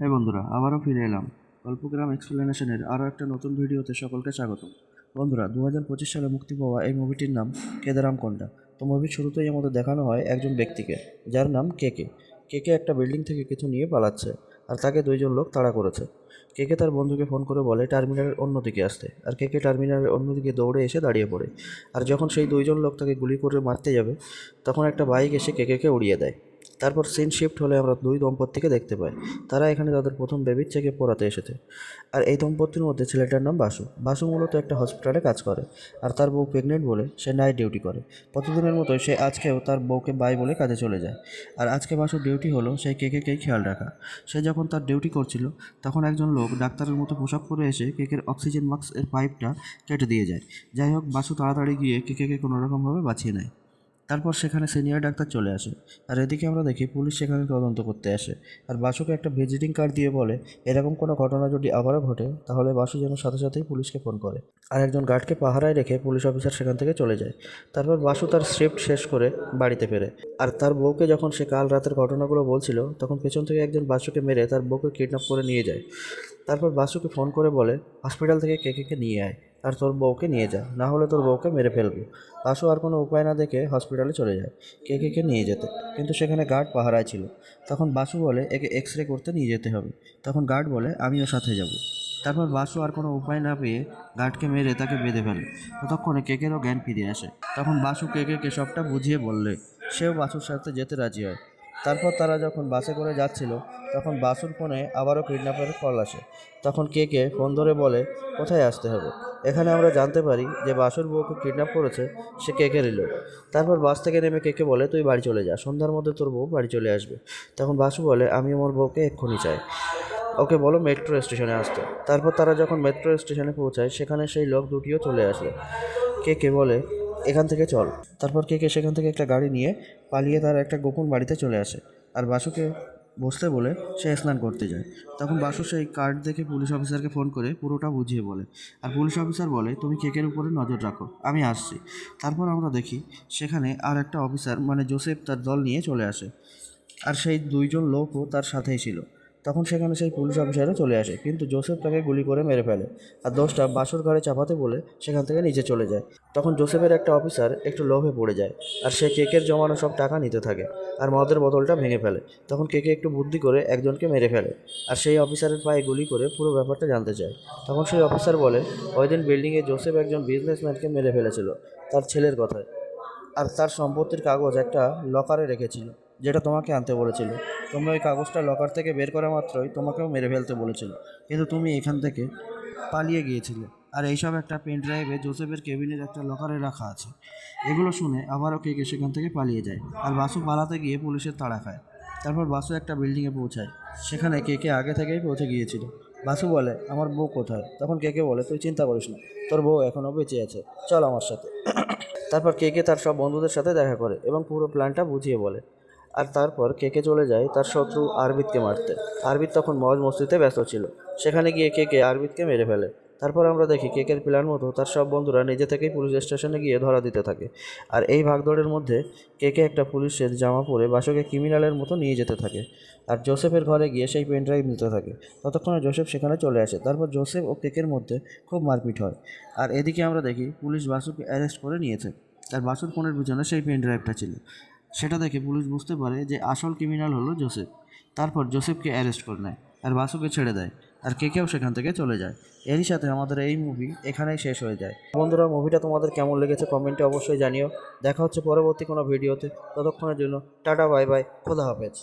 হ্যাঁ বন্ধুরা, আবারও ফিরে এলাম। গল্পগ্রাম এক্সপ্লেনেশনের আরও একটা নতুন ভিডিওতে সকলকে স্বাগতম। বন্ধুরা দু হাজার পঁচিশ সালে মুক্তি পাওয়া এই মুভিটির নাম কেদারাম কন্ডা। তো মুভির শুরুতেই আমাদের দেখানো হয় একজন ব্যক্তিকে, যার নাম কেকে কেকে একটা বিল্ডিং থেকে কিছু নিয়ে পালাচ্ছে আর তাকে দুইজন লোক তাড়া করেছে। কেকে তার বন্ধুকে ফোন করে বলে, টার্মিনালের অন্যদিকে আসতে। আর কেকে টার্মিনালের অন্যদিকে দৌড়ে এসে দাঁড়িয়ে পড়ে। আর যখন সেই দুইজন লোক তাকে গুলি করে মারতে যাবে, তখন একটা বাইক এসে কেকেকে উড়িয়ে দেয়। তারপর সিন শিফট হলে আমরা দুই দম্পতিকে দেখতে পাই। তারা এখানে তাদের প্রথম বেবির চেকে পড়াতে এসেছে। আর এই দম্পতির মধ্যে ছেলেটার নাম বাসু। বাসু মূলত একটা হসপিটালে কাজ করে। আর তার বউ প্রেগনেন্ট বলে সে নাইট ডিউটি করে। প্রতিদিনের মতো সে আজকেও তার বউকে বাই বলে কাজে চলে যায়। আর আজকে বাসুর ডিউটি হলো সেই কেকেকেই খেয়াল রাখা। সে যখন তার ডিউটি করছিল, তখন একজন লোক ডাক্তারের মতো পোশাক পরে এসে কেকের অক্সিজেন মাস্কের পাইপটা কেটে দিয়ে যায়। যাই হোক, বাসু তাড়াতাড়ি গিয়ে কেকেকে কোনোরকমভাবে বাঁচিয়ে নেয়। তারপর সেখানে সিনিয়র ডাক্তার চলে আসে। আর এদিকে আমরা দেখি পুলিশ সেখানে তদন্ত করতে আসে। আর বাসুকে একটা ভিজিটিং কার্ড দিয়ে বলে, এরকম কোনো ঘটনা যদি আবারও ঘটে, তাহলে বাসু যেন সাথে সাথেই পুলিশকে ফোন করে। আর একজন গার্ডকে পাহারায় রেখে পুলিশ অফিসার সেখান থেকে চলে যায়। তারপর বাসু তার শিফট শেষ করে বাড়িতে ফেরে। আর তার বউকে যখন সে কাল রাতের ঘটনাগুলো বলছিল, তখন পেছন থেকে একজন বাসুকে মেরে তার বউকে কিডন্যাপ করে নিয়ে যায়। তারপর বাসুকে ফোন করে বলে হসপিটাল থেকে কেকেকে নিয়ে আয়। আর তোর বউকে নিয়ে যা, না হলে তোর বউকে মেরে ফেলব। বাসু আর কোনো উপায় না দেখে হসপিটালে চলে যায়। কে কে কে নিয়ে যেতে? কিন্তু সেখানে গার্ড পাহারায় ছিল। তখন বাসু বলে, একে এক্স রে করতে নিয়ে যেতে হবে। তখন গার্ড বলে, আমিও সাথে যাব। তারপর বাসু আর কোনো উপায় না পেয়ে গার্ডকে মেরে তাকে বেঁধে ফেলে। ততক্ষণে কেকেরও জ্ঞান ফিরে আসে। তখন বাসু কেকেকে সবটা বুঝিয়ে বললে, সেও বাসুর সাথে যেতে রাজি হয়। তারপর তারা যখন বাসে করে যাচ্ছিল, তখন বাসুর ফোনে আবারও কিডন্যাপের কল আসে। তখন কে কে ফোন ধরে বলে, কোথায় আসতে হবে? এখানে আমরা জানতে পারি যে বাসুর বউকে কিডন্যাপ করেছে, সে কেকে নিল। তারপর বাস থেকে নেমে কেকে বলে, তুই বাড়ি চলে যা, সন্ধ্যার মধ্যে তোর বউ বাড়ি চলে আসবে। তখন বাসু বলে, আমি আমার বউকে এক্ষুনি চাই। ওকে বলো মেট্রো স্টেশনে আসতে। তারপর তারা যখন মেট্রো স্টেশনে পৌঁছায়, সেখানে সেই লোক দুটিও চলে আসলো কে কে বলে এখান থেকে চল। তারপর কে কে সেখান থেকে একটা গাড়ি নিয়ে পালিয়ে তার একটা গোপন বাড়িতে চলে আসে। আর বাসুকে বসতে বলে সে স্নান করতে যায়। তখন বাসু সেই কার্ড দেখে পুলিশ অফিসারকে ফোন করে, পুরোটা বুঝিয়ে বলে। আর পুলিশ অফিসার বলে, তুমি কেকের উপরে নজর রাখো, আমি আসছি। তারপর আমরা দেখি সেখানে আর একটা অফিসার মানে জোসেফ তার দল নিয়ে চলে আসে। আর সেই দুইজন লোকও তার সাথেই ছিল। তখন সেখানে সেই পুলিশ অফিসারও চলে আসে। কিন্তু জোসেফ তাকে গুলি করে মেরে ফেলে আর দোষটা বাসুর ঘরে চাপাতে বলে সেখান থেকে নিচে চলে যায়। তখন জোসেফের একটা অফিসার একটু লোভে পড়ে যায় আর সে কেকের জমানো সব টাকা নিতে থাকে আর মদের বোতলটা ভেঙে ফেলে। তখন কেকে একটু বুদ্ধি করে একজনকে মেরে ফেলে আর সেই অফিসারের পায়ে গুলি করে পুরো ব্যাপারটা জানতে চায়। তখন সেই অফিসার বলে, ওই দিন বিল্ডিংয়ে জোসেফ একজন বিজনেসম্যানকে মেরে ফেলেছিল, তার ছেলের কথায়। আর তার সম্পত্তির কাগজ একটা লকারে রেখেছিল। যেটা তোমাকে আনতে বলেছিল। তোমরা ওই কাগজটা লকার থেকে বের করা মাত্রই তোমাকেও মেরে ফেলতে বলেছিল। কিন্তু তুমি এখান থেকে পালিয়ে গিয়েছিলে। আর এইসব একটা পেন ড্রাইভে জোসেফের কেবিনের একটা লকারে রাখা আছে। এগুলো শুনে আবারও কেকে সেখান থেকে পালিয়ে যায়। আর বাসু পালাতে গিয়ে পুলিশের তাড়া খায়। তারপর বাসু একটা বিল্ডিংয়ে পৌঁছায়। সেখানে কেকে আগে থেকেই পৌঁছে গিয়েছিল। বাসু বলে, আমার বউ কোথায়? তখন কেকে বলে, তুই চিন্তা করিস না। তোর বউ এখনও বেঁচে আছে। চল আমার সাথে। তারপর কেকে তার সব বন্ধুদের সাথে দেখা করে এবং পুরো প্ল্যানটা বুঝিয়ে বলে। আর তারপর কেকে চলে যায় তার শত্রু আরবিদকে মারতে। আরবিদ তখন মজ মস্তিতে ব্যস্ত ছিল। সেখানে গিয়ে কেকে আরবিদকে মেরে ফেলে। তারপর আমরা দেখি কেকের প্ল্যান মতো তার সব বন্ধুরা নিজে থেকেই পুলিশ স্টেশনে গিয়ে ধরা দিতে থাকে। আর এই ভাগদৌড়ের মধ্যে কেকে একটা পুলিশের জামা পরে বাসুকে ক্রিমিনালের মতো নিয়ে যেতে থাকে। আর জোসেফের ঘরে গিয়ে সেই পেন ড্রাইভ নিতে থাকে। ততক্ষণে জোসেফ সেখানে চলে আসে। তারপর জোসেফ ও কেকের মধ্যে খুব মারপিট হয়। আর এদিকে আমরা দেখি পুলিশ বাসুকে অ্যারেস্ট করে নিয়েছে। আর বাসুর ফোনের পিছনে সেই পেন ড্রাইভটা ছিল। সেটা দেখে পুলিশ বুঝতে পারে যে আসল ক্রিমিনাল হলো জোসেফ। তারপর জোসেফকে অ্যারেস্ট করে নেয়, আর বাসুকে ছেড়ে দেয়, আর কে কেউ সেখান থেকে চলে যায়। এরই সাথে আমাদের এই মুভি এখানেই শেষ হয়ে যায়। বন্ধুরা মুভিটা তোমাদের কেমন লেগেছে কমেন্টে অবশ্যই জানিও। দেখা হচ্ছে পরবর্তী কোনো ভিডিওতে ততক্ষণের জন্য টাটা বাই বাই খোদা হাফেজ।